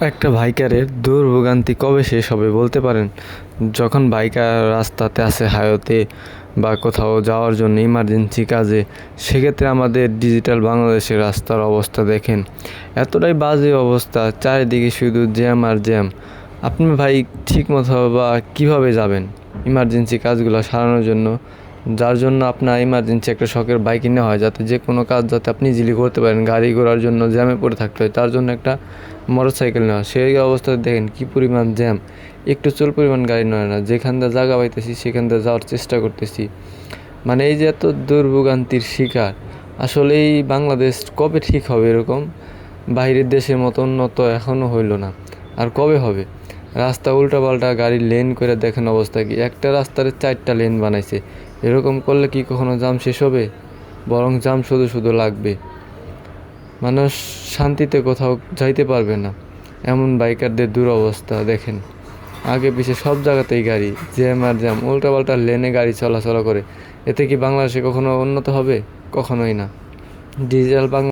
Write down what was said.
একটা বাইকারের দুর্ভোগান্তি কবে শেষ হবে বলতে পারেন? যখন বাইকার রাস্তাতে আছে হাইওয়েতে বা কোথাও যাওয়ার জন্য ইমার্জেন্সি কাজে, সেক্ষেত্রে আমাদের ডিজিটাল বাংলাদেশের রাস্তার অবস্থা দেখেন। এতটাই বাজে অবস্থা, চারিদিকে শুধু জ্যাম আর জ্যাম। আপনি ভাই ঠিক মতো বা কীভাবে যাবেন? ইমার্জেন্সি কাজগুলো সারানোর জন্য যার জন্য আপনার ইমার্জেন্সি একটা শখের বাইক নেওয়া হয়, যাতে যে কোনো কাজ যাতে আপনি ইজিলি করতে পারেন, গাড়ি ঘোড়ার জন্য জ্যামে পড়ে থাকতে হয়, তার জন্য একটা মোটর সাইকেল নেওয়া। সেই অবস্থায় দেখেন কী পরিমাণ জ্যাম। একটু চুল পরিমাণ গাড়ি নয় না, যেখান দিয়ে জায়গা পাইতেছি, সেখান দিয়ে যাওয়ার চেষ্টা করতেছি। মানে এই যে এত দুর্ভোগান্তির শিকার, আসলে এই বাংলাদেশ কবে ঠিক হবে এরকম? বাইরের দেশের মতো উন্নত এখনও হইল না। আর কবে হবে? রাস্তা উল্টাপাল্টা, গাড়ির লেন করে দেখেন অবস্থা কি। একটা রাস্তার চারটা লেন বানাইছে। এরকম করলে কি কখনো জাম শেষ হবে? বরং জাম শুধু শুধু লাগবে। মানুষ শান্তিতে কোথাও যাইতে পারবে না। এমন বাইকারদের দুরবস্থা, দেখেন। আগে পিছে সব জায়গাতেই গাড়ি, জ্যাম আর জ্যাম, উল্টাপাল্টা লেনে গাড়ি চলাচলা করে। এতে কি বাংলাদেশে কখনো উন্নত হবে? কখনোই না। ডিজিটাল বাংলা